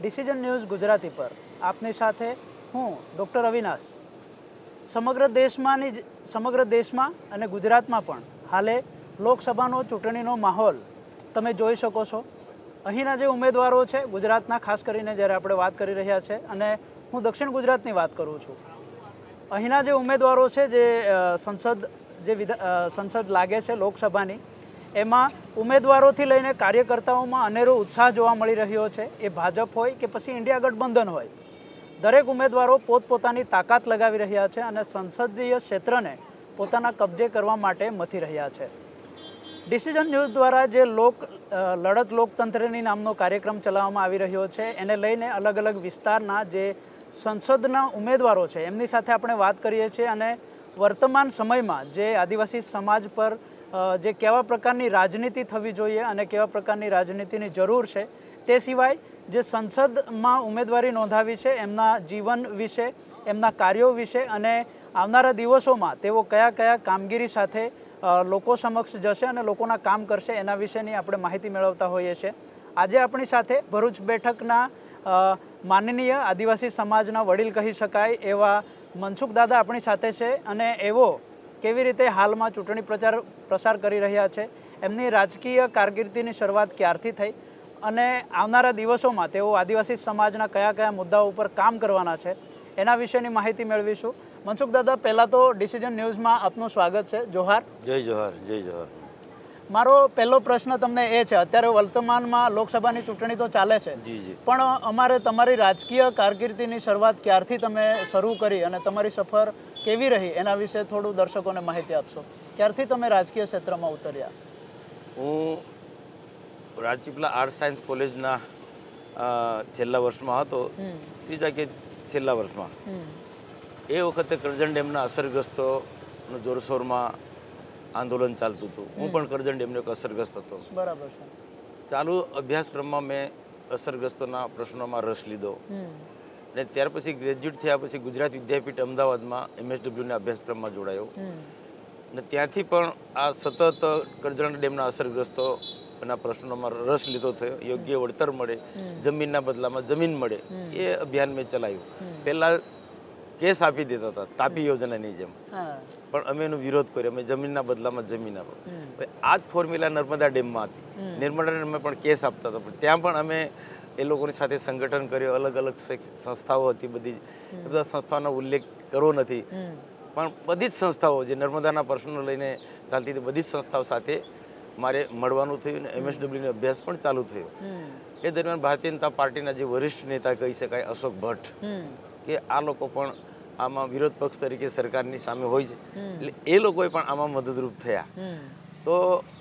Decision news Gujarati પર. આપની સાથે હું ડૉક્ટર અવિનાશ. સમગ્ર દેશમાંની સમગ્ર દેશમાં અને ગુજરાતમાં પણ હાલે લોકસભાનો ચૂંટણીનો માહોલ તમે જોઈ શકો છો. અહીંના જે ઉમેદવારો છે, ગુજરાતના ખાસ કરીને જ્યારે આપણે વાત કરી રહ્યા છે અને હું દક્ષિણ ગુજરાતની વાત કરું છું. અહીંના જે ઉમેદવારો છે, જે સંસદ, જે વિધા સંસદ લાગે છે લોકસભાની એમાં ઉમેદવારોથી લઈને કાર્યકર્તાઓમાં અનેરો ઉત્સાહ જોવા મળી રહ્યો છે. એ ભાજપ હોય કે પછી ઇન્ડિયા ગઠબંધન હોય, દરેક ઉમેદવારો પોતપોતાની તાકાત લગાવી રહ્યા છે અને સંસદીય ક્ષેત્રને પોતાના કબજે કરવા માટે મથી રહ્યા છે. ડિસિઝન ન્યૂઝ દ્વારા જે લોક લડત લોકતંત્રની નામનો કાર્યક્રમ ચલાવવામાં આવી રહ્યો છે, એને લઈને અલગ અલગ વિસ્તારના જે સંસદના ઉમેદવારો છે, એમની સાથે આપણે વાત કરીએ છીએ અને વર્તમાન સમયમાં જે આદિવાસી સમાજ પર જે કેવા પ્રકારની રાજનીતિ થવી જોઈએ અને કેવા પ્રકારની રાજનીતિની જરૂર છે, તે સિવાય જે સંસદમાં ઉમેદવારી નોંધાવી છે, એમના જીવન વિશે, એમના કાર્યો વિશે અને આવનારા દિવસોમાં તેઓ કયા કયા કામગીરી સાથે લોકો સમક્ષ જશે અને લોકોના કામ કરશે, એના વિશેની આપણે માહિતી મેળવતા હોઈએ છીએ. આજે આપણી સાથે ભરૂચ બેઠકના માનનીય આદિવાસી સમાજના વડીલ કહી શકાય એવા મનસુખ દાદા આપણી સાથે છે અને એવો કેવી રીતે હાલમાં ચૂંટણી પ્રચાર પ્રસાર કરી રહ્યા છે, એમની રાજકીય કારકિર્દીની શરૂઆત ક્યારથી થઈ અને આવનારા દિવસોમાં તેઓ આદિવાસી સમાજના કયા કયા મુદ્દાઓ ઉપર કામ કરવાના છે, એના વિશેની માહિતી મેળવીશું. મનસુખ દાદા પહેલાં તો ડિસિઝન ન્યૂઝમાં આપનું સ્વાગત છે. જોહાર. જય જોહાર જય જોહાર. મારો પહેલો પ્રશ્ન તમને એ છે અત્યારે વર્તમાનમાં લોકસભાની ચૂંટણી તો ચાલે છે. પણ અમારે તમારી રાજકીય કારકિર્દીની શરૂઆત ક્યારથી તમે શરૂ કરી અને તમારી સફર કેવી રહી એના વિશે થોડું દર્શકોને માહિતી આપશો. ક્યારથી તમે રાજકીય ક્ષેત્રમાં ઉતર્યા? હું રાજપીપલા આર્ટ સાયન્સ કોલેજના છેલ્લા વર્ષમાં હતો. ત્રીજા કે છેલ્લા વર્ષમાં. એ વખતે કરજણ ડેમના અસરગ્રસ્તોનું જોરશોરમાં આંદોલન ચાલતું હતું. હું પણ કરજણ ડેમનો એક અસરગ્રસ્ત હતો. બરાબર છે. ચાલુ અભ્યાસક્રમમાં મેં અસરગ્રસ્તોના પ્રશ્નોમાં રસ લીધો. અને ત્યાર પછી ગ્રેજ્યુએટ થયા પછી ગુજરાત વિદ્યાપીઠ અમદાવાદમાં એમએસડબ્લ્યુના અભ્યાસક્રમમાં જોડાયો. અને ત્યાંથી પણ આ સતત કરજણ ડેમના અસરગ્રસ્તો એના પ્રશ્નોમાં રસ લીધો થયો. યોગ્ય વળતર મળે. જમીનના બદલામાં જમીન મળે. એ અભિયાન મેં ચલાવ્યું પહેલાં કેસ આપી દેતા હતા તાપી યોજનાની જેમ. પણ અમે એનો વિરોધ કર્યો અમે જમીનના બદલામાં જમીન આપો. આ જ ફોર્મ્યુલા નર્મદા ડેમમાં હતી. નર્મદા ડેમમાં પણ કેસ આપતા હતા પણ ત્યાં પણ અમે એ લોકોની સાથે સંગઠન કર્યું અલગ અલગ સંસ્થાઓ હતી બધી. એ બધા સંસ્થાઓનો ઉલ્લેખ કરવો નથી. પણ બધી જ સંસ્થાઓ જે નર્મદાના પ્રશ્નો લઈને ચાલતી હતી બધી જ સંસ્થાઓ સાથે મારે મળવાનું થયું અને એમએસડબ્લ્યુનો અભ્યાસ પણ ચાલુ થયો. એ દરમિયાન ભારતીય જનતા પાર્ટીના જે વરિષ્ઠ નેતા કહી શકાય અશોક ભટ્ટ કે આ લોકો પણ આમાં વિરોધ પક્ષ તરીકે સરકારની સામે હોય છે. એટલે એ લોકોએ પણ આમાં મદદરૂપ થયા. તો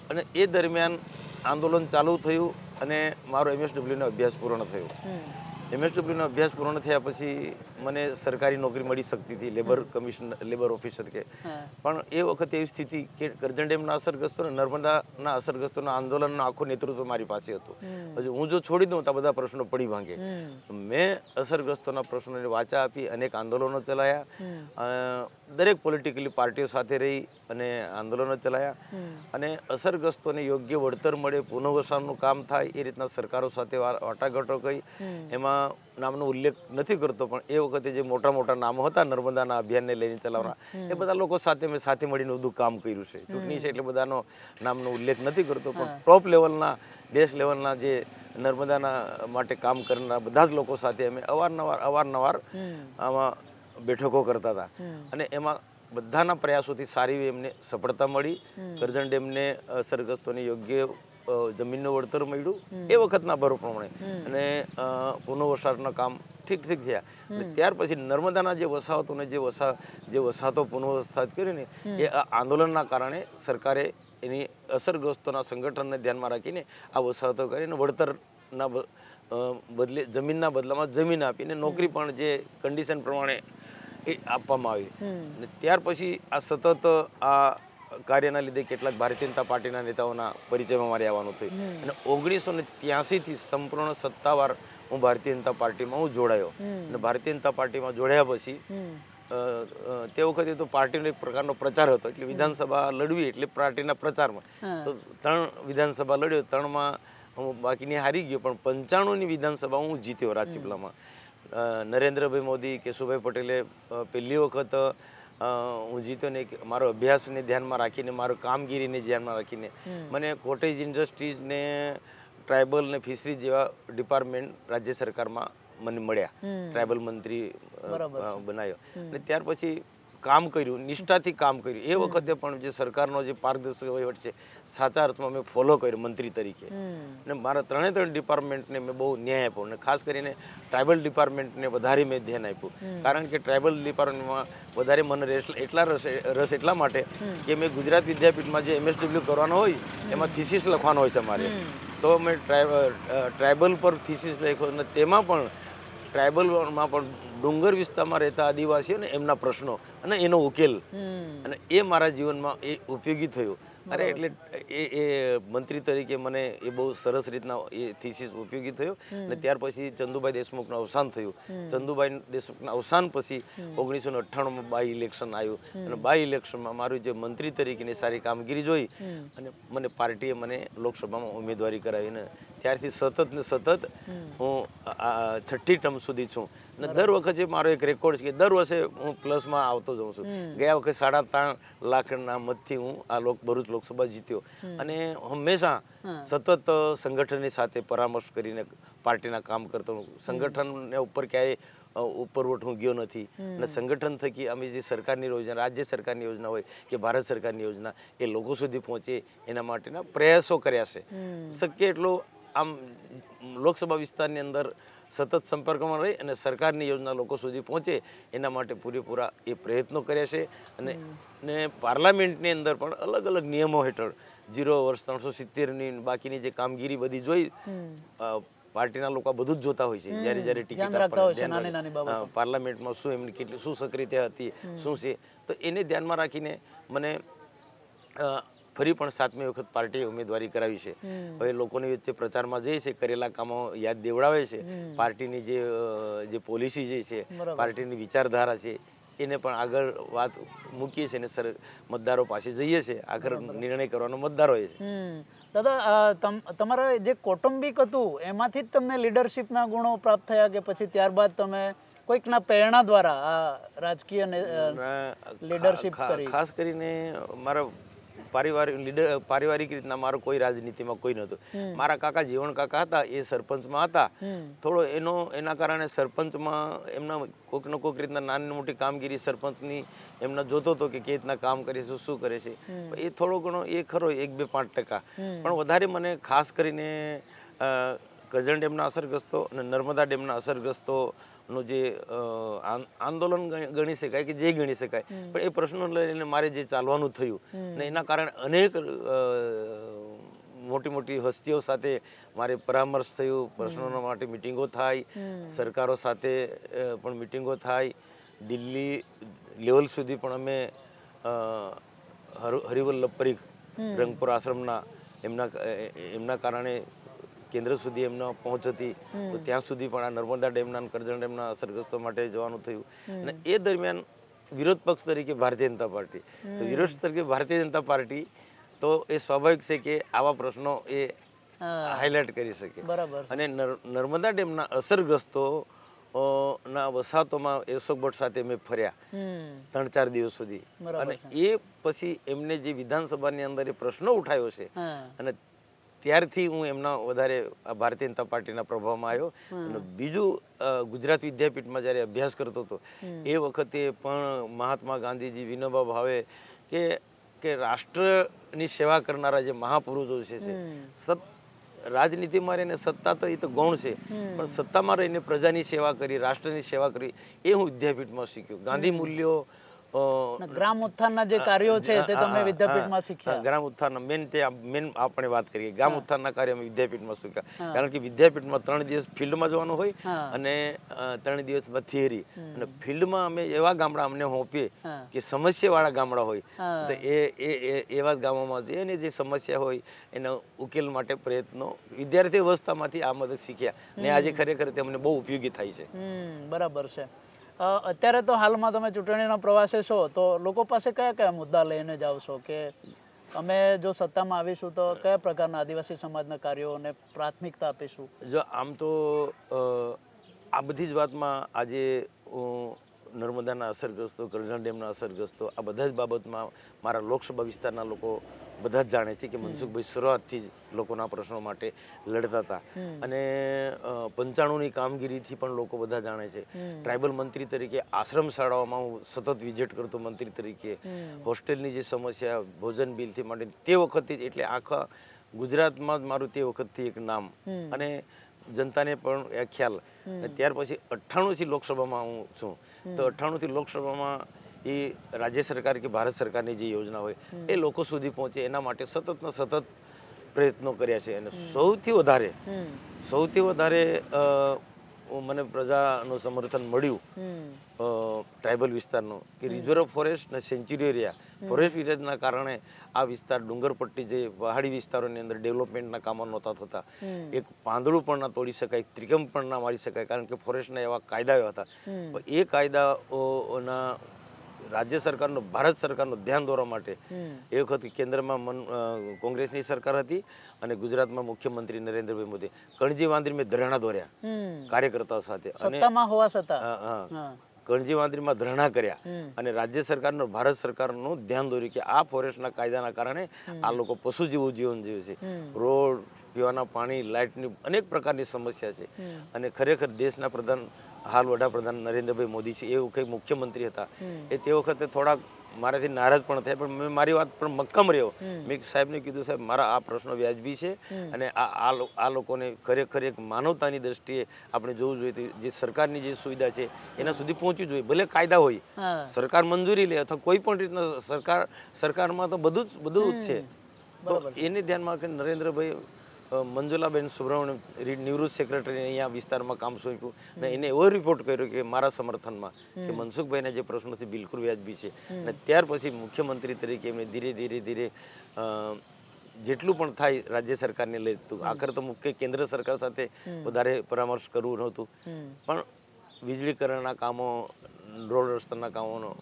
અને એ દરમિયાન આંદોલન ચાલુ થયું અને મારો એમએસડબ્લ્યુનો અભ્યાસ પૂર્ણ થયો. એમએસડબ્લ્યુનો અભ્યાસ પૂર્ણ થયા પછી મને સરકારી નોકરી મળી શકતી હતી લેબર કમિશન લેબર ઓફિસર કે. પણ એ વખતે એવી સ્થિતિ કે કરજણ ડેમના અસરગ્રસ્તો અને નર્મદાના અસરગ્રસ્તોના આંદોલનનું આખું નેતૃત્વ મારી પાસે હતું. હજુ હું જો છોડી દઉં તો બધા પ્રશ્નો પડી ભાંગે. તો મેં અસરગ્રસ્તોના પ્રશ્નોને વાચા આપી અનેક આંદોલનો ચલાયા. દરેક પોલિટિકલી પાર્ટીઓ સાથે રહી અને આંદોલનો ચલાયા. અને અસરગ્રસ્તોને યોગ્ય વળતર મળે પુનઃવસાનનું કામ થાય એ રીતના સરકારો સાથે વાટાઘાટો કરી. એમાં નામનો ઉલ્લેખ નથી કરતો પણ એ વખતે જે મોટા મોટા નામો હતા નર્મદાના અભિયાનને લઈને ચલાવવાના એ બધા લોકો સાથે મેં સાથે મળીને બધું કામ કર્યું છે. ચૂંટણી છે એટલે બધાનો નામનો ઉલ્લેખ નથી કરતો પણ ટોપ લેવલના દેશ લેવલના જે નર્મદાના માટે કામ કરનારા બધા જ લોકો સાથે અમે અવારનવાર અવારનવાર આમાં બેઠકો કરતા હતા. અને એમાં બધાના પ્રયાસોથી સારી એમને સફળતા મળી. કરજણ ડેમને અસરગ્રસ્તોને યોગ્ય જમીનનું વળતર મળ્યું એ વખતના ભરો પ્રમાણે. અને અ, પુનઃવસાહતના કામ ઠીક ઠીક થયા. અને ત્યાર પછી નર્મદાના જે વસાહતોને જે વસા જે વસાહતો પુનઃવસ્થાપિત કરી ને એ આ આંદોલનના કારણે સરકારે એની અસરગ્રસ્તોના સંગઠનને ધ્યાનમાં રાખીને આ વસાહતો કરીને વળતરના બદલે જમીનના બદલામાં જમીન આપીને નોકરી પણ જે કન્ડિશન પ્રમાણે એ આપવામાં આવી. અને ત્યાર પછી આ સતત આ કાર્યના લીધે કેટલાક ભારતીય જનતા પાર્ટીના નેતાઓના પરિચયમાં મારે આવવાનું થયું. અને ઓગણીસો ને ત્યાંસીથી સંપૂર્ણ સત્તાવાર હું ભારતીય જનતા પાર્ટીમાં હું જોડાયો. અને ભારતીય જનતા પાર્ટીમાં જોડાયા પછી તે વખતે તો પાર્ટીનો એક પ્રકારનો પ્રચાર હતો. એટલે વિધાનસભા લડવી એટલે પાર્ટીના પ્રચારમાં. તો ત્રણ વિધાનસભા લડ્યો ત્રણમાં હું બાકીની હારી ગયો પણ પંચાણુંની વિધાનસભા હું જીત્યો રાજપીપલામાં નરેન્દ્રભાઈ મોદી કેશુભાઈ પટેલે પહેલી વખત હું જીત્યો ને એક મારો અભ્યાસને ધ્યાનમાં રાખીને મારો કામગીરીને ધ્યાનમાં રાખીને મને કોટેજ ઇન્ડસ્ટ્રીઝને ટ્રાઇબલ ને ફિશરી જેવા ડિપાર્ટમેન્ટ રાજ્ય સરકારમાં મને મળ્યા. ટ્રાઇબલ મંત્રી બનાવ્યો અને ત્યાર પછી કામ કર્યું નિષ્ઠાથી કામ કર્યું. એ વખતે પણ જે સરકારનો જે પારદર્શક વહીવટ છે સાચા અર્થમાં મેં ફોલો કર્યો મંત્રી તરીકે. અને મારા ત્રણે ત્રણ ડિપાર્ટમેન્ટને મેં બહુ ન્યાય આપ્યો અને ખાસ કરીને ટ્રાઇબલ ડિપાર્ટમેન્ટને વધારે મેં ધ્યાન આપ્યું. કારણ કે ટ્રાઇબલ ડિપાર્ટમેન્ટમાં વધારે મને રસ એટલા રસ રસ એટલા માટે કે મેં ગુજરાત વિદ્યાપીઠમાં જે એમએસડબલ્યુ કરવાનો હોય એમાં થીસીસ લખવાનો હોય છે મારે. તો મેં ટ્રાઇબલ પર થીસીસ લખ્યો અને તેમાં પણ ટ્રાઇબલમાં પણ ડુંગર વિસ્તારમાં રહેતા આદિવાસીઓ ને એમના પ્રશ્નો અને એનો ઉકેલ. અને એ મારા જીવનમાં એ ઉપયોગી થયું. અરે એટલે એ એ મંત્રી તરીકે મને એ બહુ સરસ રીતના એ થીસીસ ઉપયોગી થયો અને ત્યાર પછી ચંદુભાઈ દેશમુખનું અવસાન થયું. ચંદુભાઈ દેશમુખના અવસાન પછી ઓગણીસો ને અઠ્ઠાણુંમાં બાય ઇલેક્શન આવ્યું. અને બાય ઇલેક્શનમાં મારું જે મંત્રી તરીકેની સારી કામગીરી જોઈ અને મને પાર્ટીએ મને લોકસભામાં ઉમેદવારી કરાવીને ત્યારથી સતત ને સતત હું છઠ્ઠી ટર્મ સુધી છું. અને દર વખતે મારો એક રેકોર્ડ છે કે દર વર્ષે હું પ્લસમાં આવતો જાઉં છું. ગયા વખતે સાડા ત્રણ લાખના મતથી હું આ લોક ભરૂચ લોકસભા જીત્યો. અને હંમેશા સતત સંગઠનની સાથે પરામર્શ કરીને પાર્ટીના કામ કરતો હું સંગઠનને ઉપર ક્યાંય ઉપરવટ હું ગયો નથી. અને સંગઠન થકી અમે જે સરકારની યોજના રાજ્ય સરકારની યોજના હોય કે ભારત સરકારની યોજના એ લોકો સુધી પહોંચે એના માટેના પ્રયાસો કર્યા છે. શક્ય એટલો આમ લોકસભા વિસ્તારની અંદર સતત સંપર્કમાં રહી અને સરકારની યોજના લોકો સુધી પહોંચે એના માટે પૂરેપૂરા એ પ્રયત્નો કર્યા છે. અને ને પાર્લામેન્ટની અંદર પણ અલગ અલગ નિયમો હેઠળ જીરો વર્ષ ત્રણસો સિત્તેરની બાકીની જે કામગીરી બધી જોઈ પાર્ટીના લોકો બધું જ જોતા હોય છે. જ્યારે જ્યારે ટિકિટ પાર્લામેન્ટમાં શું એમની કેટલી શું સક્રિયતા હતી શું છે? તો એને ધ્યાનમાં રાખીને મને ફરી પણ સાતમી વખત પાર્ટીએ ઉમેદવારી કરાવી છે. હવે લોકોની વચ્ચે પ્રચારમાં જઈ છે કરેલા કામો યાદ દેવડાવે છે. પાર્ટીની જે જે પોલિસી જે છે પાર્ટીની વિચારધારા છે એને પણ આગળ વાત મૂકીએ છીએ અને સર મતદારો પાસે જઈએ છીએ. આખર નિર્ણય કરવાનો મતદારો હોય છે. દાદા તમ- તમારા જે કૌટુંબિક હતું એમાંથી જ તમને લીડરશિપના ગુણો પ્રાપ્ત થયા કે પછી ત્યારબાદ તમે કોઈકના પ્રેરણા દ્વારા આ રાજકીય લીડરશિપ કરી. ખાસ કરીને મારા પારિવારિક લીડર પારિવારિક રીતના મારો કોઈ રાજનીતિમાં કોઈ નહોતું. મારા કાકા જીવણ કાકા હતા એ સરપંચમાં હતા. થોડો એનો એના કારણે સરપંચમાં એમના કોઈક ને કોઈક રીતના નાની મોટી કામગીરી સરપંચની એમના જોતો હતો કે કઈ રીતના કામ કરે છે શું કરે છે. એ થોડો ઘણો એ ખરો એક બે પાંચ ટકા. પણ વધારે મને ખાસ કરીને કરજણ ડેમના અસરગ્રસ્તો અને નર્મદા ડેમના અસરગ્રસ્તો નું જે આંદોલન ગણી શકાય કે જે ગણી શકાય. પણ એ પ્રશ્નો લઈને મારે જે ચાલવાનું થયું ને એના કારણે અનેક મોટી મોટી હસ્તીઓ સાથે મારે પરામર્શ થયું પ્રશ્નોના માટે મિટિંગો થાય સરકારો સાથે પણ મિટિંગો થાય. દિલ્હી લેવલ સુધી પણ અમે હર- હરિવલ્લભ પરીખ રંગપુર આશ્રમના એમના એમના કારણે કેન્દ્ર સુધી એમનો પહોંચ હતી તો ત્યાં સુધી પણ આ નર્મદા ડેમના કરજણ ડેમના અસરગ્રસ્તો માટે જવાનું થયું. અને એ દરમિયાન વિરોધ પક્ષ તરીકે ભારતીય જનતા પાર્ટી. તો વિરોધ તરીકે ભારતીય જનતા પાર્ટી તો એ સ્વાભાવિક છે કે આવા પ્રશ્નો એ હાઇલાઇટ કરી શકે. બરાબર. અને નર- નર્મદા ડેમના અસરગ્રસ્તો ના વસાહતોમાં અશોક ભટ્ટ સાથે મેં ફર્યા. ત્રણ ચાર દિવસ સુધી. અને એ પછી એમને જે વિધાનસભાની અંદર એ પ્રશ્નો ઉઠાવ્યો છે અને ત્યારથી હું એમના વધારે ભારતીય જનતા પાર્ટીના પ્રભાવમાં આવ્યો. અને બીજું ગુજરાત વિદ્યાપીઠમાં જ્યારે અભ્યાસ કરતો હતો એ વખતે પણ મહાત્મા ગાંધીજી વિનોબા ભાવે કે કે રાષ્ટ્રની સેવા કરનારા જે મહાપુરુષો છે સત રાજનીતિમાં રહીને સત્તા તો એ તો ગૌણ છે પણ સત્તામાં રહીને પ્રજાની સેવા કરી રાષ્ટ્રની સેવા કરી એ હું વિદ્યાપીઠમાં શીખ્યો. ગાંધી મૂલ્યો ગ્રામ ઉત્થાનના જે કાર્યો છે તે તમે વિદ્યાપીઠમાં શીખ્યા. ગ્રામ ઉત્થાનના મેન તે મેન આપણે વાત કરીએ. ગ્રામ ઉત્થાનના કાર્ય અમે વિદ્યાપીઠમાં શીખ્યા. કારણ કે વિદ્યાપીઠમાં ત્રણ દિવસ ફિલ્ડમાં જવાનું હોય અને ત્રણ દિવસમાં થિયરી. અને ફિલ્ડમાં અમે એવા ગામડા અમને સોંપીએ હા. કે સમસ્યાવાળા ગામડા હોય. તો એ એ એવા જ ગામોમાં જઈએ અને જે સમસ્યા હોય એનો ઉકેલ માટે પ્રયત્નો વિદ્યાર્થી અવસ્થામાંથી આ મદદ શીખ્યા. અને આજે ખરેખર તે અમને બહુ ઉપયોગી થાય છે. બરાબર છે. અત્યારે તો હાલમાં તમે ચૂંટણીના પ્રવાસે છો, તો લોકો પાસે કયા કયા મુદ્દા લઈને જાઓ છો? કે અમે જો સત્તામાં આવીશું તો કયા પ્રકારના આદિવાસી સમાજના કાર્યોને પ્રાથમિકતા આપીશું? જો આમ તો આ બધી જ વાતમાં આજે નર્મદાના અસરગ્રસ્તો કરજણ ડેમના અસરગ્રસ્તો, આ બધા જ બાબતમાં મારા લોકસભા વિસ્તારના લોકો બધા જ જાણે છે કે મનસુખભાઈ શરૂઆતથી જ લોકોના પ્રશ્નો માટે લડતા હતા. અને પંચાણુંની કામગીરીથી પણ લોકો બધા જાણે છે. ટ્રાઇબલ મંત્રી તરીકે આશ્રમ શાળાઓમાં હું સતત વિઝિટ કરતો મંત્રી તરીકે હોસ્ટેલની જે સમસ્યા ભોજન બિલથી માટે તે વખતથી જ એટલે આખા ગુજરાતમાં જ મારું તે વખતથી એક નામ. અને જનતાને પણ એ ખ્યાલ. ત્યાર પછી અઠ્ઠાણુંથી લોકસભામાં હું છું. તો અઠ્ઠાણુંથી લોકસભામાં એ રાજ્ય સરકાર કે ભારત સરકારની જે યોજના હોય એ લોકો સુધી પહોંચે એના માટે સતતના સતત પ્રયત્નો કર્યા છે. અને સૌથી વધારે સૌથી વધારે મને પ્રજાનું સમર્થન મળ્યું ટ્રાઇબલ વિસ્તારનું કે રિઝર્વ ફોરેસ્ટ અને સેન્ચુરી એરિયા. ફોરેસ્ટ વિલેજના કારણે આ વિસ્તાર ડુંગરપટ્ટી જે પહાડી વિસ્તારોની અંદર ડેવલપમેન્ટના કામો નહોતા થતા. એક પાંદડું પણ ના તોડી શકાય ત્રિકમ પણ ના મારી શકાય કારણ કે ફોરેસ્ટના એવા કાયદાઓ હતા. એ કાયદાઓના રાજ્ય સરકારનો ભારત સરકારનું ધ્યાન દોરવા માટે એ વખત કેન્દ્રમાં મન કોંગ્રેસની સરકાર હતી અને ગુજરાતમાં મુખ્યમંત્રી નરેન્દ્રભાઈ મોદી. કણજી વાંદરી મેં ધરણા દોર્યા કાર્યકર્તાઓ સાથે અને હોવા છતાં. કણજી વાંદરીમાં ધરણા કર્યા અને રાજ્ય સરકારનો ભારત સરકારનું ધ્યાન દોર્યું કે આ ફોરેસ્ટના કાયદાના કારણે આ લોકો પશુ જેવું જીવન જીવે છે. રોડ પીવાના પાણી લાઇટની અનેક પ્રકારની સમસ્યા છે. અને ખરેખર દેશના પ્રધાન હાલ વડાપ્રધાન નરેન્દ્રભાઈ મોદી છે એ વખતે મુખ્યમંત્રી હતા. એ તે વખતે થોડાક મારાથી નારાજ પણ થયા પણ મેં મારી વાત પણ મક્કમ રહ્યો. મેં સાહેબને કીધું સાહેબ મારા આ પ્રશ્નો વ્યાજબી છે અને આ આ લોકોને ખરેખર એક માનવતાની દ્રષ્ટિએ આપણે જોવું જોઈએ જે સરકારની જે સુવિધા છે એના સુધી પહોંચવી જોઈએ ભલે કાયદા હોય. સરકાર મંજૂરી લે અથવા કોઈ પણ રીતના સરકાર સરકારમાં તો બધું જ બધું જ છે. તો. એને ધ્યાનમાં રાખીને નરેન્દ્રભાઈ મંજુલાબેન સુબ્રમણ્યમ રી- નિવૃત્ત સેક્રેટરી અહીંયા વિસ્તારમાં કામ સોંપ્યું અને એને એવો રિપોર્ટ કર્યો કે મારા સમર્થનમાં કે મનસુખભાઈના જે પ્રશ્નો છે બિલકુલ વ્યાજબી છે. અને ત્યાર પછી મુખ્યમંત્રી તરીકે એમને ધીરે ધીરે ધીરે જેટલું પણ થાય રાજ્ય સરકારને લેતું આખર તો મુખ્ય કેન્દ્ર સરકાર સાથે વધારે પરામર્શ કરવું નહોતું. પણ વીજળીકરણના કામો રોડ રસ્તાના કામોનો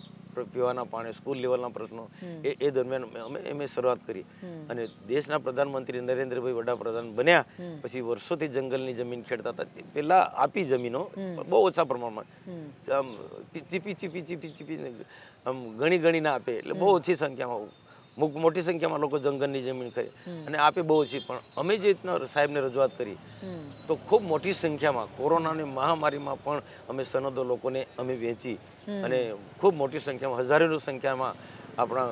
પીવાના પાણી સ્કૂલ લેવલના પ્રશ્નો એ એ દરમિયાન અમે- એમ શરૂઆત કરી. અને દેશના પ્રધાનમંત્રી નરેન્દ્રભાઈ વડાપ્રધાન બન્યા પછી વર્ષોથી જંગલની જમીન ખેડતા હતા. પેલા પહેલા આપી જમીનો બહુ ઓછા પ્રમાણમાં. આમ ચીપી ચીપી ચીપી ચીપી આમ ગણી ના આપે. એટલે બહુ ઓછી સંખ્યામાં મોટી સંખ્યામાં લોકો જંગલની જમીન ખરી અને આપે બહુ ઓછી. પણ અમે જે રીતના સાહેબને રજૂઆત કરી તો ખૂબ મોટી સંખ્યામાં કોરોનાની મહામારીમાં પણ અમે સનદો લોકોને અમે વેચી. અને ખૂબ મોટી સંખ્યામાં હજારોની સંખ્યામાં આપણા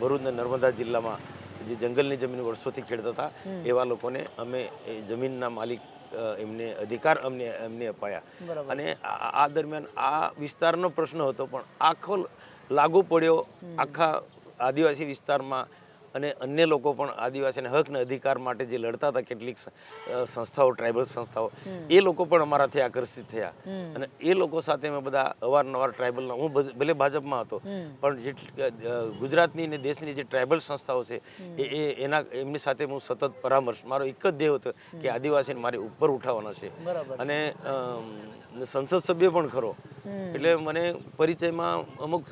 ભરૂચ અને નર્મદા જિલ્લામાં જે જંગલની જમીન વર્ષોથી ખેડતા હતા એવા લોકોને અમે એ જમીનના માલિક એમને અધિકાર અમને એમને અપાયા. અને આ દરમિયાન આ વિસ્તારનો પ્રશ્ન હતો પણ આખો લાગુ પડ્યો આખા આદિવાસી વિસ્તારમાં અને અન્ય લોકો પણ આદિવાસીના હકના અધિકાર માટે જે લડતા હતા કેટલીક સંસ્થાઓ ટ્રાઇબલ સંસ્થાઓ એ લોકો પણ અમારાથી આકર્ષિત થયા. અને એ લોકો સાથે અમે બધા અવારનવાર ટ્રાઇબલના હું ભલે- ભાજપમાં હતો પણ જે ગુજરાતની અને દેશની જે ટ્રાઇબલ સંસ્થાઓ છે એ એના એમની સાથે હું સતત પરામર્શ મારો એક જ ધ્યેય હતો કે આદિવાસીને મારે ઉપર ઉઠાવવાનો છે. અને સંસદ સભ્ય પણ ખરો. એટલે મને પરિચયમાં અમુક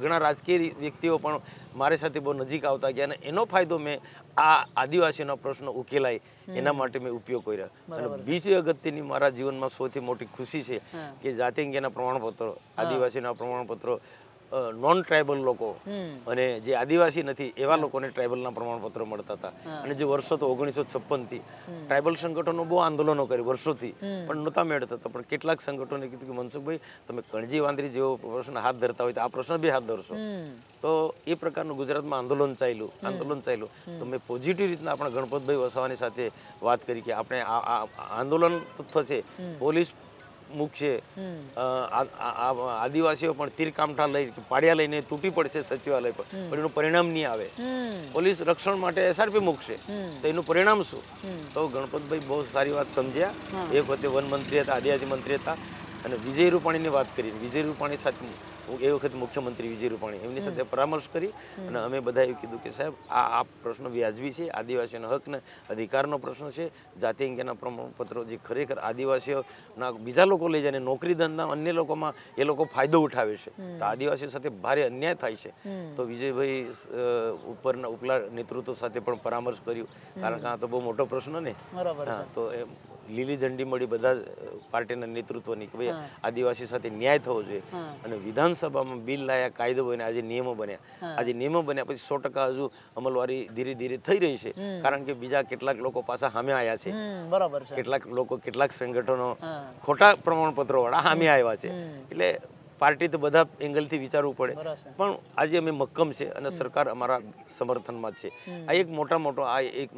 ઘણા રાજકીય વ્યક્તિઓ પણ મારી સાથે બહુ નજીક આવતા ગયા અને એનો ફાયદો મેં આ આદિવાસીનો પ્રશ્ન ઉકેલાય એના માટે મેં ઉપયોગ કર્યો. અને બીજી અગત્યની મારા જીવનમાં સૌથી મોટી ખુશી છે. કે જાતિ અંગેના પ્રમાણપત્રો આદિવાસીના પ્રમાણપત્રો નોન ટ્રાઇબલ લોકો અને જે આદિવાસી નથી એવા લોકોને ટ્રાઇબલના પ્રમાણપત્રો મળતા હતા. અને જે વર્ષો તો ઓગણીસો છપ્પનથી ટ્રાઇબલ સંગઠનો બહુ આંદોલનો કરી વર્ષોથી. પણ નહોતા મેળવતા હતા. પણ કેટલાક સંગઠનોએ કીધું કે મનસુખભાઈ તમે કણજી વાંદરી જેવો પ્રશ્ન હાથ ધરતા હોય તો આ પ્રશ્ન બી હાથ ધરશો. તો એ પ્રકારનું ગુજરાતમાં આંદોલન ચાલ્યું આંદોલન ચાલ્યું. તો મેં પોઝિટિવ રીતના આપણા ગણપતભાઈ વસાવાની સાથે વાત કરી કે આપણે આ આંદોલન તો થશે. પોલીસ મૂકશે આદિવાસીઓ પણ તીર કામઠા લઈ પાડિયા લઈને તૂટી પડશે સચિવાલય પર. પણ એનું પરિણામ નહીં આવે. પોલીસ રક્ષણ માટે એસઆરપી મૂકશે. તો એનું પરિણામ શું? તો ગણપતભાઈ બહુ સારી વાત સમજ્યા. એક વખતે વન મંત્રી હતા આદિવાસી મંત્રી હતા. અને વિજય રૂપાણીની વાત કરી વિજય રૂપાણી સાથે એ વખત મુખ્યમંત્રી વિજય રૂપાણી એમની સાથે પરામર્શ કરી અને અમે બધા એવું કીધું કે સાહેબ આ આ પ્રશ્ન વ્યાજબી છે આદિવાસીઓના હક ને અધિકારનો પ્રશ્ન છે જાતિ અંગેના પ્રમાણપત્રો જે ખરેખર આદિવાસીઓના બીજા લોકો લઈ જાય નોકરી ધંધા અન્ય લોકોમાં એ લોકો ફાયદો ઉઠાવે છે. તો આદિવાસીઓ સાથે ભારે અન્યાય થાય છે. તો વિજયભાઈ ઉપરના ઉપલા નેતૃત્વ સાથે પણ પરામર્શ કર્યું. કારણ કે આ તો બહુ મોટો પ્રશ્ન ને. તો એમ લીલી ઝંડી મળી બધા પાર્ટીના નેતૃત્વની કે ભાઈ આદિવાસી સાથે ન્યાય થવો જોઈએ. અને વિધાનસભામાં બિલ લાયા કાયદો બન્યા આજે નિયમો બન્યા. આજે નિયમો બન્યા પછી સો ટકા હજુ અમલવારી ધીરે ધીરે થઈ રહી છે. કારણ કે બીજા કેટલાક લોકો પાછા સામે આવ્યા છે. બરાબર છે. કેટલાક લોકો કેટલાક સંગઠનો ખોટા પ્રમાણપત્રો વાળા સામે આવ્યા છે. એટલે પાર્ટી તો બધા એંગલથી વિચારવું પડે. પણ આજે અમે મક્કમ છે અને સરકાર અમારા સમર્થનમાં છે. આ એક મોટા મોટો આ એક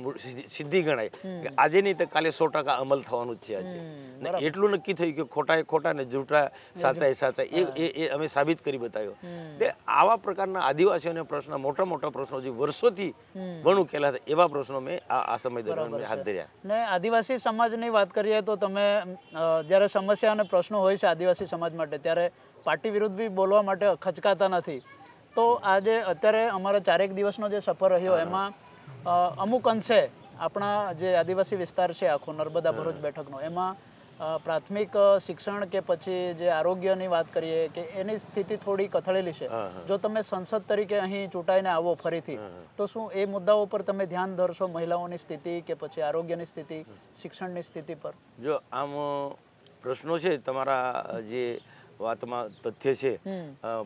સિદ્ધિ- ગણાય કે આજે નહીં તો કાલે સો ટકા અમલ થવાનું જ છે આજે. ને એટલું નક્કી થયું કે ખોટા એ ખોટા ને જૂઠા સાચા એ સાચા. એ એ અમે સાબિત કરી બતાવ્યો. એટલે આવા પ્રકારના આદિવાસીઓના પ્રશ્ન મોટા મોટા પ્રશ્નો જે વર્ષોથી ઘણું ઉકેલા હતા એવા પ્રશ્નો મેં આ આ સમય દરમિયાન હાથ ધર્યા. ને આદિવાસી સમાજની વાત કરીએ તો તમે જ્યારે સમસ્યા અને પ્રશ્નો હોય છે આદિવાસી સમાજ માટે ત્યારે પાર્ટી વિરુદ્ધ બી બોલવા માટે ખચકાતા નથી. તો આજે અત્યારે અમારો ચારેક દિવસનો જે સફર રહ્યો એમાં અમુક અંશે આપણા જે આદિવાસી વિસ્તાર છે આખો નર્મદા ભરૂચ બેઠકનો એમાં પ્રાથમિક શિક્ષણ કે પછી જે આરોગ્યની વાત કરીએ કે એની સ્થિતિ થોડી કથળેલી છે. જો તમે સંસદ તરીકે અહીં ચૂંટાઈને આવો ફરીથી તો શું એ મુદ્દાઓ પર તમે ધ્યાન ધરશો મહિલાઓની સ્થિતિ કે પછી આરોગ્યની સ્થિતિ શિક્ષણની સ્થિતિ પર? જો આમ પ્રશ્નો છે તમારા જે વાતમાં તથ્ય છે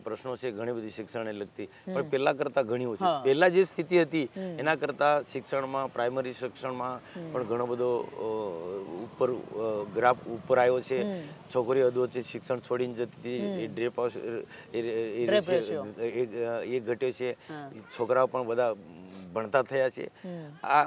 પ્રશ્નો છે ઘણી બધી શિક્ષણને લગતી. પણ પહેલા કરતા ઘણી ઓછી. પહેલા જે સ્થિતિ હતી એના કરતા શિક્ષણમાં પ્રાઇમરી શિક્ષણમાં પણ ઘણો બધો ઉપર ગ્રાફ ઉપર આવ્યો છે. છોકરીઓ અધવચ્ચે શિક્ષણ છોડીને જતી એ ડ્રેપ એ- ઘટ્યો છે. છોકરાઓ પણ બધા ભણતા થયા છે આ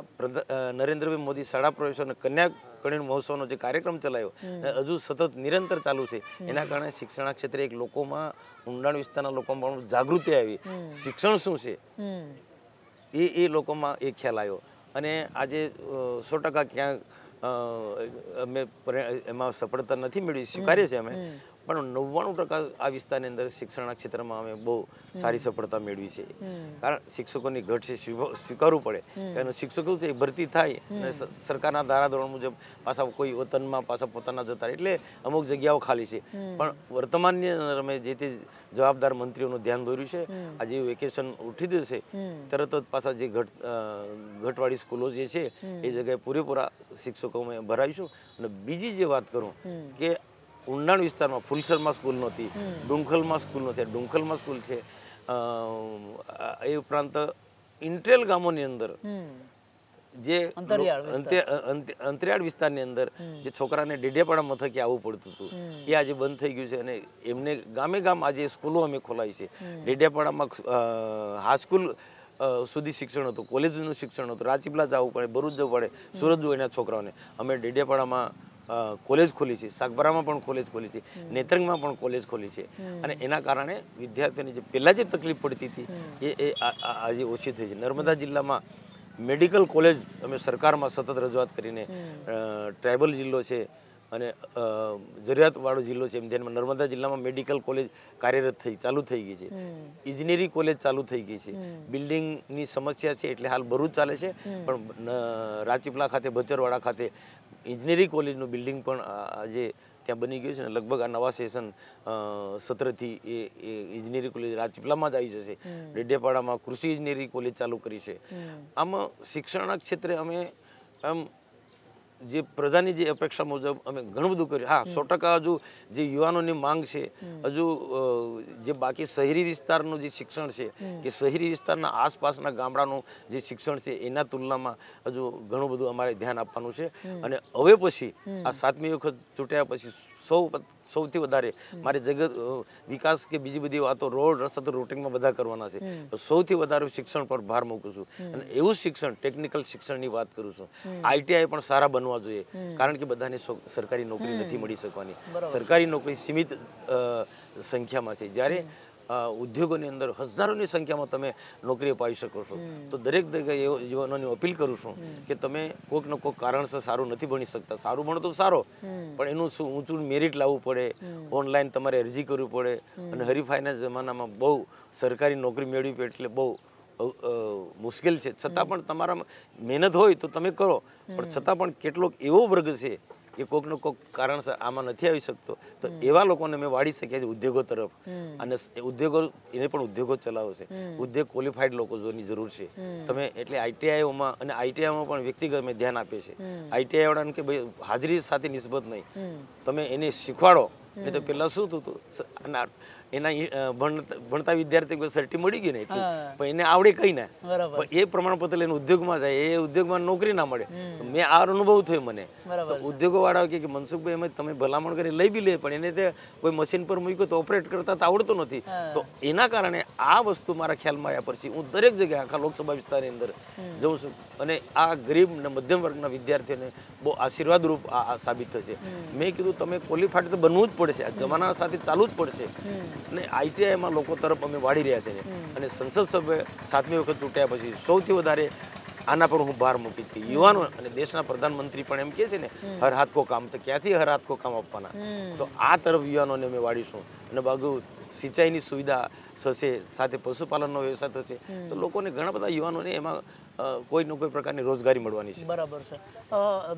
નરેન્દ્રભાઈ મોદી શાળા પ્રવેશો અને કન્યા કણિન મહોત્સવનો જે કાર્યક્રમ ચલાવ્યો હજુ સતત નિરંતર ચાલુ છે. એના કારણે શિક્ષણ ક્ષેત્રે એક લોકોમાં ઊંડાણ વિસ્તારના લોકોમાં પણ જાગૃતિ આવી. શિક્ષણ શું છે? એ એ લોકોમાં એ ખ્યાલ આવ્યો. અને આજે સો ટકા ક્યાંક અમે એમાં સફળતા નથી મેળવી. સ્વીકારીએ છીએ અમે. પણ નવ્વાણું ટકા આ વિસ્તારની અંદર શિક્ષણના ક્ષેત્રમાં અમે બહુ સારી સફળતા મેળવી છે. કારણ શિક્ષકોની ઘટ છે સ્વીકારવું પડે. કારણ શિક્ષકો છે એ ભરતી થાય અને સરકારના ધારાધોરણ મુજબ પાછા કોઈ વતનમાં પાછા પોતાના જતા એટલે અમુક જગ્યાઓ ખાલી છે. પણ વર્તમાનની અંદર અમે જે તે જવાબદાર મંત્રીઓનું ધ્યાન દોર્યું છે. આજે વેકેશન ઉઠી દેશે તરત જ પાછા જે ઘટ ઘટવાળી સ્કૂલો જે છે એ જગ્યાએ પૂરેપૂરા શિક્ષકો અમે ભરાવીશું. અને બીજી જે વાત કરું કે ઊંડાણ વિસ્તારમાં ફુલસરમાં સ્કૂલ નહોતી ડુંખલમાં સ્કૂલ નહોતી. ડુંખલમાં સ્કૂલ છે. એ ઉપરાંત ઇન્ટ્રેલ ગામોની અંદર જે અંતરિયાળ વિસ્તારની અંદર જે છોકરાને ડેડિયાપાડા મથકે આવવું પડતું હતું એ આજે બંધ થઈ ગયું છે અને એમને ગામે ગામ આજે સ્કૂલો અમે ખોલાવી છે. ડેડિયાપાડામાં હાઈસ્કૂલ સુધી શિક્ષણ હતું કોલેજનું શિક્ષણ હતું. રાજપીપળા જવું પડે ભરૂચ જવું પડે સુરત જવું એના છોકરાઓને. અમે ડેડિયાપાડામાં કોલેજ ખોલી છે. સાગબારામાં પણ કોલેજ ખોલી છે. નેત્રંગમાં પણ કોલેજ ખોલી છે. અને એના કારણે વિદ્યાર્થીઓને જે પહેલાં જે તકલીફ પડતી હતી એ આજે ઓછી થઈ છે. નર્મદા જિલ્લામાં મેડિકલ કોલેજ અમે સરકારમાં સતત રજૂઆત કરીને ટ્રાઇબલ જિલ્લો છે અને જરૂરિયાતવાળો જિલ્લો છે એમ ધ્યાનમાં નર્મદા જિલ્લામાં મેડિકલ કોલેજ કાર્યરત થઈ ચાલુ થઈ ગઈ છે. ઇજનેરી કોલેજ ચાલુ થઈ ગઈ છે. બિલ્ડિંગની સમસ્યા છે એટલે હાલ ભરૂચ ચાલે છે. પણ રાચીપલા ખાતે ભચરવાડા ખાતે ઇજનેરી કોલેજનું બિલ્ડિંગ પણ આજે ત્યાં બની ગયું છે ને લગભગ આ નવા સેશન સત્રથી એ એ ઇજનેરી કોલેજ રાજપીપલામાં જ આવી જશે. ડેડિયાપાડામાં કૃષિ ઇજનેરી કોલેજ ચાલુ કરી છે. આમાં શિક્ષણના ક્ષેત્રે અમે આમ જે પ્રજાની જે અપેક્ષા મુજબ અમે ઘણું બધું કર્યું. હા સો ટકા હજુ જે યુવાનોની માંગ છે હજુ જે બાકી શહેરી વિસ્તારનું જે શિક્ષણ છે કે શહેરી વિસ્તારના આસપાસના ગામડાનું જે શિક્ષણ છે એના તુલનામાં હજુ ઘણું બધું અમારે ધ્યાન આપવાનું છે. અને હવે પછી આ સાતમી વખત ચૂંટ્યા પછી સૌ સૌથી વધારે મારે જગત વિકાસ કે બીજી બધી વાતો રોડ રસ્તા તો રૂટિંગમાં બધા કરવાના છે. તો સૌથી વધારે શિક્ષણ પર ભાર મૂકું છું. અને એવું શિક્ષણ ટેકનિકલ શિક્ષણની વાત કરું છું. આઈટીઆઈ પણ સારા બનવા જોઈએ. કારણ કે બધાને સરકારી નોકરી નથી મળી શકવાની. સરકારી નોકરી સીમિત સંખ્યામાં છે. જ્યારે ઉદ્યોગોની અંદર હજારોની સંખ્યામાં તમે નોકરી પાવી શકો છો. તો દરેક જગ્યાએ યુવાનોની અપીલ કરું છું કે તમે કોઈક ને કોઈક કારણસર સારું નથી ભણી શકતા. સારું ભણો તો સારો પણ એનું શું ઊંચું મેરિટ લાવવું પડે. ઓનલાઈન તમારે અરજી કરવી પડે. અને હરીફાઈના જમાનામાં બહુ સરકારી નોકરી મેળવી પડે એટલે બહુ મુશ્કેલ છે. છતાં પણ તમારામાં મહેનત હોય તો તમે કરો. પણ છતાં પણ કેટલોક એવો વર્ગ છે કે કોઈક કોક કોઈક કારણસર આમાં નથી આવી શકતો. તો એવા લોકોને મેં વાળી શક્યા છે ઉદ્યોગો તરફ. અને ઉદ્યોગો એને પણ ઉદ્યોગો ચલાવશે છે. ઉદ્યોગ ક્વોલિફાઈડ લોકો જોની જરૂર છે. તમે એટલે આઈટીઆઈઓમાં અને આઈટીઆઈમાં પણ વ્યક્તિગત મેં ધ્યાન આપે છે. આઈટીઆઈ વાળાને કે ભાઈ હાજરી સાથે નિસ્બત નહીં. તમે એને શીખવાડો. નહીં તો પેલા શું થતું? એના ભણતા વિદ્યાર્થી સર્ટી મળી ગઈ ને એટલું. પણ એને આવડે કઈ ના. પણ એ પ્રમાણપત્ર લઈને ઉદ્યોગમાં જાય એ ઉદ્યોગમાં નોકરી ના મળે. મેં આ અનુભવ થયો મને. ઉદ્યોગો વાળા કે મનસુખભાઈ એમ તમે ભલામણ કરી લઈ બી લે પણ એને તે કોઈ મશીન પર મૂક્યો તો ઓપરેટ કરતા તો આવડતું નથી. તો એના કારણે આ વસ્તુ મારા ખ્યાલમાં આવ્યા પછી હું દરેક જગ્યાએ આખા લોકસભા વિસ્તારની અંદર જઉં છું. અને આ ગરીબ અને મધ્યમ વર્ગના વિદ્યાર્થીઓને બહુ આશીર્વાદરૂપ આ આ સાબિત થશે. મેં કીધું તમે ક્વોલિફાઈડ તો બનવું જ પડશે. આ જમાના સાથે ચાલુ જ પડશે. અને આઈટીઆઈમાં લોકો તરફ અમે વાળી રહ્યા છીએ અને સંસદ સભ્ય સાતમી વખત ચૂંટ્યા પછી સૌથી વધારે આના પર હું ભાર મૂકી હતી યુવાનો અને દેશના પ્રધાનમંત્રી પણ એમ કહે છે ને હર હાથ કો કામ. તો ક્યાંથી હર હાથ કો કામ આપવાના? તો આ તરફ યુવાનોને અમે વાળીશું. અને બાજુ સિંચાઈની સુવિધા થશે સાથે પશુપાલનનો વ્યવસાય થશે તો લોકોને ઘણા બધા યુવાનોને એમાં કોઈ ને કોઈ પ્રકારની રોજગારી મળવાની છે. બરાબર છે.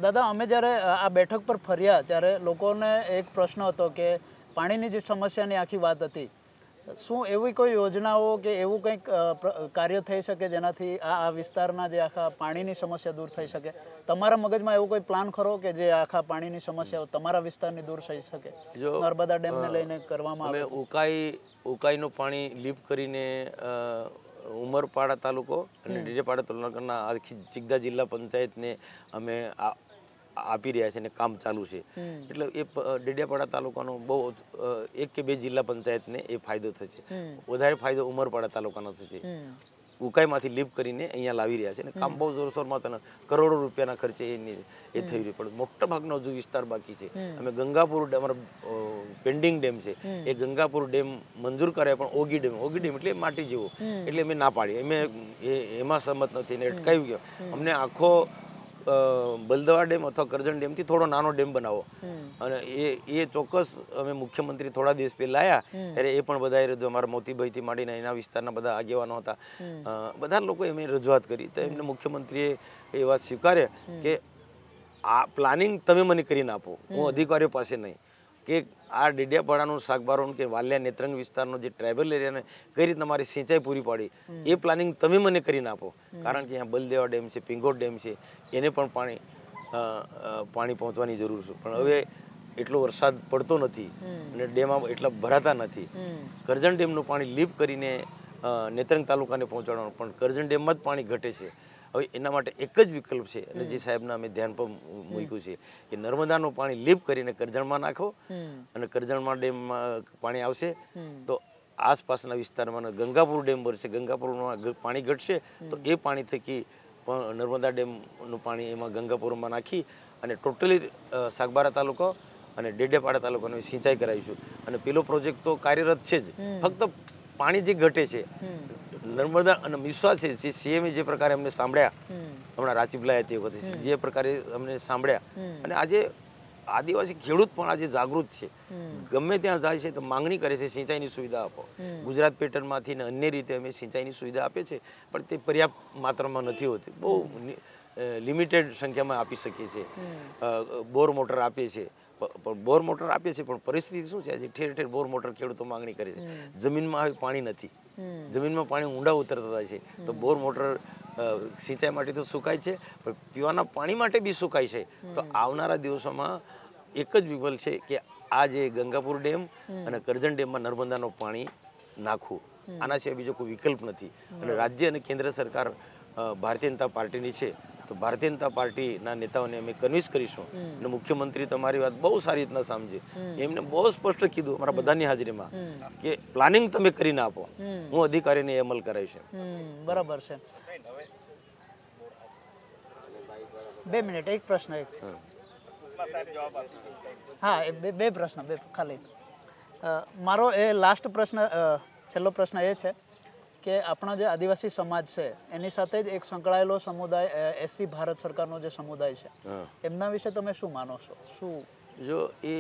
દાદા અમે જ્યારે આ બેઠક પર ફર્યા ત્યારે લોકોને એક પ્રશ્ન હતો કે પાણીની જે સમસ્યાની આખી વાત હતી શું એવી કોઈ યોજનાઓ કે એવું કંઈક કાર્ય થઈ શકે જેનાથી આ આ વિસ્તારના જે આખા પાણીની સમસ્યા દૂર થઈ શકે? તમારા મગજમાં એવું કોઈ પ્લાન ખરો કે જે આખા પાણીની સમસ્યાઓ તમારા વિસ્તારની દૂર થઈ શકે? જો નર્મદા ડેમને લઈને કરવામાં આવે ઉકાઈ ઉકાઈનું પાણી લીપ કરીને ઉમરપાડા તાલુકો અને ડેડિયાપાડા તાલુકાના આખી ચિગદા જિલ્લા પંચાયતને અમે આ- આપી રહ્યા છે અને કામ ચાલુ છે. એટલે એ ડેડિયાપાડા તાલુકાનો બહુ એક કે બે જિલ્લા પંચાયતને એ ફાયદો થશે વધારે ફાયદો ઉમરપાડા તાલુકાનો થશે ઉકાઈમાંથી લીપ કરીને અહીંયા લાવી રહ્યા છે અને કામ બહુ જોરશોરમાં થઈને કરોડો રૂપિયાના ખર્ચે એની એ થઈ રહ્યું પણ મોટા ભાગનો હજુ વિસ્તાર બાકી છે. અમે ગંગાપુર અમારો પેન્ડિંગ ડેમ છે. એ ગંગાપુર ડેમ મંજૂર કરે પણ ઓગી ડેમ ઓગી ડેમ એટલે માટી જેવો. એટલે અમે ના પાડી. અમે એમાં સહમત નથી. ને અટકાવી ગયો. અમને આખો બલદવા ડેમ અથવા કરજણ ડેમથી થોડો નાનો ડેમ બનાવો. અને એ એ ચોક્કસ અમે મુખ્યમંત્રી થોડા દિવસ પહેલા આવ્યા ત્યારે એ પણ બધાએ રજૂ અમારા મોતીભાઈથી માંડીને એના વિસ્તારના બધા આગેવાનો હતા. બધા લોકોએ એમની રજૂઆત કરી. તો એમને મુખ્યમંત્રીએ એ વાત સ્વીકારે કે આ પ્લાનિંગ તમે મને કરીને આપો. હું અધિકારીઓ પાસે નહીં. કે આ ડેડિયાપાડાનું શાકબારોનું કે વાલિયા નેત્રંગ વિસ્તારનો જે ટ્રાઇબલ એરિયાને કઈ રીતે મારી સિંચાઈ પૂરી પાડી એ પ્લાનિંગ તમે મને કરીને આપો. કારણ કે અહીંયા બલદેવા ડેમ છે પિંગોટ ડેમ છે એને પણ પાણી પાણી પહોંચવાની જરૂર છે. પણ હવે એટલો વરસાદ પડતો નથી અને ડેમમાં એટલા ભરાતા નથી. કરજણ ડેમનું પાણી લીપ કરીને નેત્રંગ તાલુકાને પહોંચાડવાનું. પણ કરજણ ડેમમાં જ પાણી ઘટે છે. હવે એના માટે એક જ વિકલ્પ છે. અને જે સાહેબના અમે ધ્યાન પર મૂક્યું છે કે નર્મદાનું પાણી લીપ કરીને કરજણમાં નાખો. અને કરજણમાં ડેમમાં પાણી આવશે તો આસપાસના વિસ્તારમાં ગંગાપુર ડેમ ભરશે ગંગાપુરમાં પાણી ઘટશે તો એ પાણી થકી પણ નર્મદા ડેમનું પાણી એમાં ગંગાપુરમાં નાખી અને ટોટલી સાગબારા તાલુકો અને ડેડેપાડા તાલુકાની સિંચાઈ કરાવીશું. અને પેલો પ્રોજેક્ટ તો કાર્યરત છે જ. ફક્ત પાણી જે ઘટે છે નર્મદા અને વિશ્વાસ છે જે સીએમએ જે પ્રકારે અમને સાંભળ્યા હમણાં રાચીપલા તે વખતે જે પ્રકારે અમને સાંભળ્યા. અને આજે આદિવાસી ખેડૂત પણ આજે જાગૃત છે. ગમે ત્યાં જાય છે તો માંગણી કરે છે સિંચાઈની સુવિધા આપો. ગુજરાત પેટર્નમાંથી ને અન્ય રીતે અમે સિંચાઈની સુવિધા આપીએ છીએ પણ તે પર્યાપ્ત માત્રામાં નથી હોતી. બહુ લિમિટેડ સંખ્યામાં આપી શકીએ છીએ. બોર મોટર આપીએ છીએ. બોર મોટર આપીએ છીએ પણ પરિસ્થિતિ શું છે? આજે ઠેર ઠેર બોર મોટર ખેડૂતો માંગણી કરે છે. જમીનમાં આવી પાણી નથી. જમીનમાં પાણી ઊંડા ઉતરતા જાય છે. તો બોર મોટર સિંચાઈ માટે તો સુકાય છે પણ પીવાના પાણી માટે બી સુકાય છે. તો આવનારા દિવસોમાં એક જ વિકલ્પ છે કે આ જે ગંગાપુર ડેમ અને કરજણ ડેમમાં નર્મદાનું પાણી નાખવું. આના સિવાય બીજો કોઈ વિકલ્પ નથી. અને રાજ્ય અને કેન્દ્ર સરકાર ભારતીય જનતા પાર્ટીની છે તો ભારતીય જનતા પાર્ટીના નેતાઓને અમે કન્વિન્સ કરીશું. અને મુખ્યમંત્રી તમારી વાત બહુ સારી રીતના સમજે એમને બહુ સ્પષ્ટ કીધું અમારા બધાની હાજરીમાં કે પ્લાનિંગ તમે કરીને આપો. હું અધિકારીને અમલ કરાવીશ. બરાબર છે. બે મિનિટ એક પ્રશ્ન એક. હા. એ બે બે પ્રશ્ન બે ખાલી. મારો એ લાસ્ટ પ્રશ્ન છેલ્લો પ્રશ્ન એ છે કે આપણા જે આદિવાસી સમાજ છે એની સાથે જ એક સંકળાયેલો સમુદાય એસસી ભારત સરકારનો જે સમુદાય છે એમના વિશે તમે શું માનો છો? શું? જો એ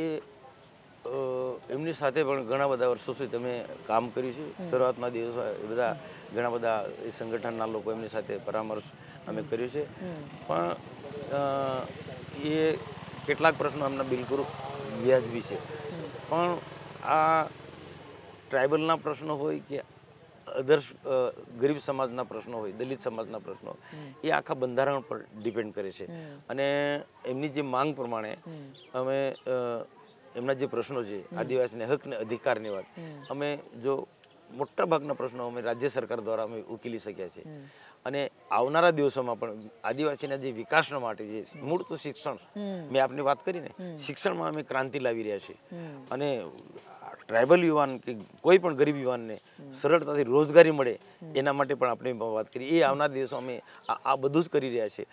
એમની સાથે પણ ઘણા બધા વર્ષો સુધી તમે કામ કર્યું છે. શરૂઆતના દિવસો એ બધા ઘણા બધા એ સંગઠનના લોકો એમની સાથે પરામર્શ અમે કર્યું છે. પણ એ કેટલાક પ્રશ્નો એમના બિલકુલ વ્યાજબી છે. પણ આ ટ્રાઇબલના પ્રશ્નો હોય કે અધર્સ ગરીબ સમાજના પ્રશ્નો હોય દલિત સમાજના પ્રશ્નો એ આખા બંધારણ પર ડિપેન્ડ કરે છે. અને એમની જે માંગ પ્રમાણે અમે એમના જે પ્રશ્નો છે આદિવાસીને હક ને અધિકારની વાત અમે જો મોટા ભાગના પ્રશ્નો અમે રાજ્ય સરકાર દ્વારા અમે ઉકેલી શક્યા છે. અને આવનારા દિવસોમાં પણ આદિવાસીના જે વિકાસના માટે જે મૂળ તો શિક્ષણ મેં આપને વાત કરી ને શિક્ષણમાં અમે ક્રાંતિ લાવી રહ્યા છીએ. અને ટ્રાઇબલ યુવાન કે કોઈ પણ ગરીબ યુવાનને સરળતાથી રોજગારી મળે એના માટે પણ આપણે વાત કરી એ આવનાર દિવસો અમે આ બધું જ કરી રહ્યા છીએ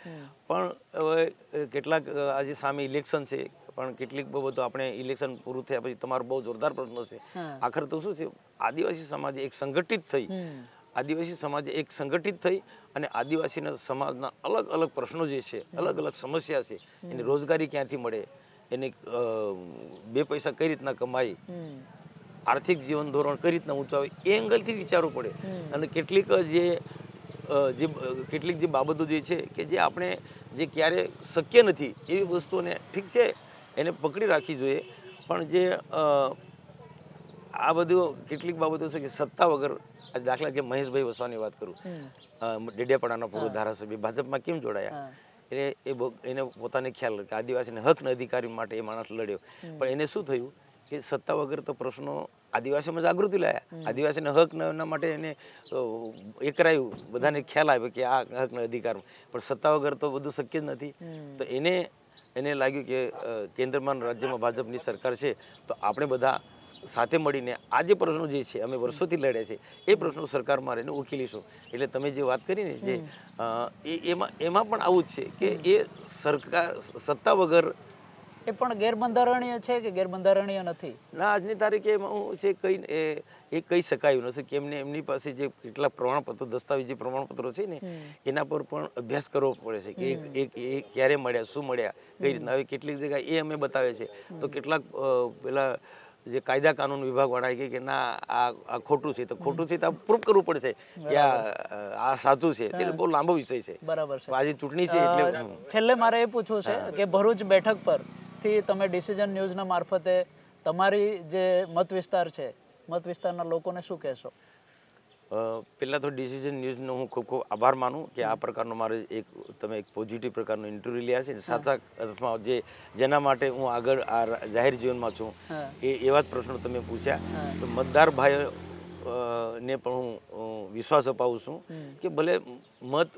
પણ હવે કેટલાક આજે સામે ઇલેક્શન છે પણ કેટલીક બાબતો આપણે ઇલેક્શન પૂરું થયા પછી તમારો બહુ જોરદાર પ્રશ્ન છે. આખર તો શું છે? આદિવાસી સમાજ એક સંગઠિત થઈ. આદિવાસી સમાજ એક સંગઠિત થઈ અને આદિવાસીના સમાજના અલગ અલગ પ્રશ્નો જે છે અલગ અલગ સમસ્યા છે એને રોજગારી ક્યાંથી મળે? એને બે પૈસા કઈ રીતના કમાય? આર્થિક જીવન ધોરણ કઈ રીતના ઊંચા હોય એ એંગલથી વિચારવું પડે. અને કેટલીક જે જે કેટલીક જે બાબતો જે છે કે જે આપણે જે ક્યારે શક્ય નથી એવી વસ્તુઓને ઠીક છે એને પકડી રાખવી જોઈએ. પણ જે આ બધું કેટલીક બાબતો છે કે સત્તા વગર દાખલા કે મહેશભાઈ વસવાની વાત કરું. ડેડિયાપાડાના પૂર્વ ધારાસભ્ય ભાજપમાં કેમ જોડાયા? એટલે એ એને પોતાને ખ્યાલ કે આદિવાસીને હક ને અધિકારી માટે એ માણસ લડ્યો. પણ એને શું થયું? કે સત્તા વગર તો પ્રશ્નો આદિવાસીમાં જાગૃતિ લાયા આદિવાસીને હક ને એના માટે એને એકરાયું. બધાને ખ્યાલ આવ્યો કે આ હકના અધિકાર. પણ સત્તા વગર તો બધું શક્ય જ નથી. તો એને એને લાગ્યું કે કેન્દ્રમાં રાજ્યમાં ભાજપની સરકાર છે તો આપણે બધા સાથે મળીને આ જે પ્રશ્નો જે છે અમે વર્ષોથી લડ્યા છે એ પ્રશ્નો સરકારમાં રહીને ઉકેલીશું. એટલે તમે જે વાત કરી ને જે એ એમાં એમાં પણ આવું જ છે કે એ સરકાર સત્તા વગર એ પણ ગેરબંધારણીય છે કે ગેરબંધારણીય નથી? ના આજની તારીખે હું છે કઈ એ કહી શકાયું નથી કે એમને એમની પાસે જે કેટલાક પ્રમાણપત્રો દસ્તાવેજી પ્રમાણપત્રો છે ને એના પર પણ અભ્યાસ કરવો પડે છે કે એ ક્યારે મળ્યા શું મળ્યા કઈ રીતના હવે કેટલીક જગ્યાએ એ અમે બતાવે છે. તો કેટલાક પેલા જે કાયદા કાનૂન વિભાગ વાળા કે કે ના આ ખોટું છે તો ખોટું છે તો પ્રૂફ કરવું પડશે કે આ આ સાચું છે. એટલે બહુ લાંબો વિષય છે. બરાબર છે. આજે ચૂંટણી છે એટલે છેલ્લે મારે એ પૂછવું છે કે ભરૂચ બેઠક પર થી તમે ડિસિઝન ન્યૂઝના મારફતે તમારી જે મત વિસ્તાર છે મત વિસ્તારના લોકોને શું કહેશો? પહેલાં તો ડિસિઝન ન્યૂઝનો હું ખૂબ ખૂબ આભાર માનું કે આ પ્રકારનો મારે એક તમે એક પોઝિટિવ પ્રકારનો ઇન્ટરવ્યુ લ્યા છે સાચા અર્થમાં જે જેના માટે હું આગળ આ જાહેર જીવનમાં છું એ એવા જ પ્રશ્નો તમે પૂછ્યા. તો મતદાર ભાઈઓ ને પણ હું વિશ્વાસ અપાવું છું કે ભલે મત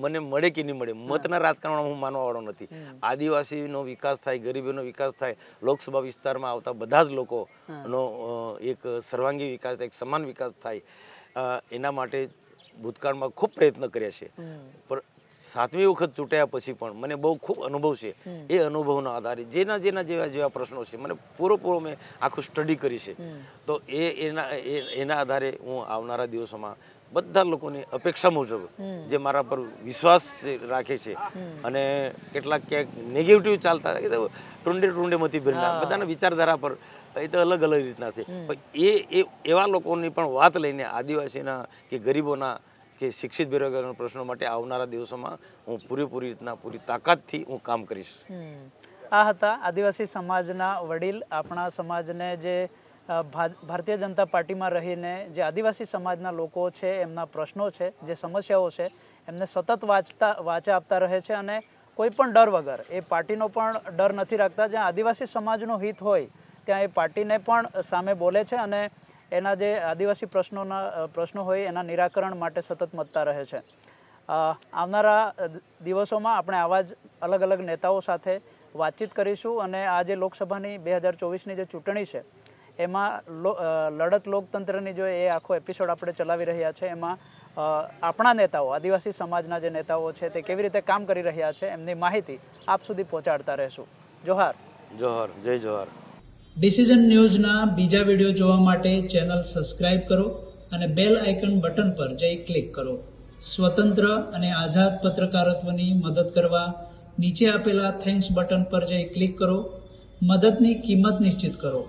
મને મળે કે નહીં મળે મતના રાજકારણમાં હું માનવા વાળો નથી. આદિવાસીનો વિકાસ થાય ગરીબીનો વિકાસ થાય લોકસભા વિસ્તારમાં આવતા બધા જ લોકોનો એક સર્વાંગી વિકાસ થાય, એક સમાન વિકાસ થાય એના માટે ભૂતકાળમાં ખૂબ પ્રયત્ન કર્યા છે. પણ સાતમી વખત ચૂંટાયા પછી પણ મને બહુ ખૂબ અનુભવ છે. એ અનુભવના આધારે જેના જેના જેવા જેવા પ્રશ્નો છે મને પૂરેપૂરો મેં આખું સ્ટડી કરી છે. તો એ એના એના આધારે હું આવનારા દિવસોમાં બધા લોકોની અપેક્ષા મુજબ જે મારા પર વિશ્વાસ રાખે છે અને કેટલાક ક્યાંક નેગેટિવ ચાલતા ટુંડે ટુંડે મતી ભરના. બધાના વિચારધારા પર એ તો અલગ અલગ રીતના છે. પણ એ એ એવા લોકોની પણ વાત લઈને આદિવાસીના કે ગરીબોના કે શિક્ષિત બેરોજગારના પ્રશ્નો માટે આવનારા દિવસોમાં હું પૂરેપૂરી રીતના પૂરી તાકાતથી હું કામ કરીશ. આ હતા આદિવાસી સમાજના વડીલ. આપણા સમાજને જે ભારતીય જનતા પાર્ટીમાં રહીને જે આદિવાસી સમાજના લોકો છે, એમના પ્રશ્નો છે, જે સમસ્યાઓ છે, એમને સતત વાંચતા, વાંચા આપતા રહે છે અને કોઈ પણ ડર વગર, એ પાર્ટીનો પણ ડર નથી રાખતા. જ્યાં આદિવાસી સમાજનું હિત હોય, ત્યાં એ પાર્ટીને પણ સામે બોલે છે અને એના જે આદિવાસી પ્રશ્નોના પ્રશ્નો હોય, એના નિરાકરણ માટે સતત મતતા રહે છે. આવનારા દિવસોમાં આપણે આવા જ અલગ અલગ નેતાઓ સાથે વાતચીત કરીશું અને આ જે લોકસભાની બે હજાર ચોવીસની જે ચૂંટણી છે એમાં લો- લડત લોકતંત્રની જો એ આખો એપિસોડ આપણે ચલાવી રહ્યા છે એમાં આપણા નેતાઓ આદિવાસી સમાજના જે નેતાઓ છે તે કેવી રીતે કામ કરી રહ્યા છે એમની માહિતી આપ સુધી પહોંચાડતા રહેશું. જોહાર. જોહર. જય જોહર. ડિસિઝન ન્યૂઝના બીજા વીડિયો જોવા માટે ચેનલ સબસ્ક્રાઇબ કરો અને બેલ આઇકન બટન પર જઈ ક્લિક કરો. સ્વતંત્ર અને આઝાદ પત્રકારત્વની મદદ કરવા નીચે આપેલા થેન્ક્સ બટન પર જઈ ક્લિક કરો. મદદની કિંમત નિશ્ચિત કરો.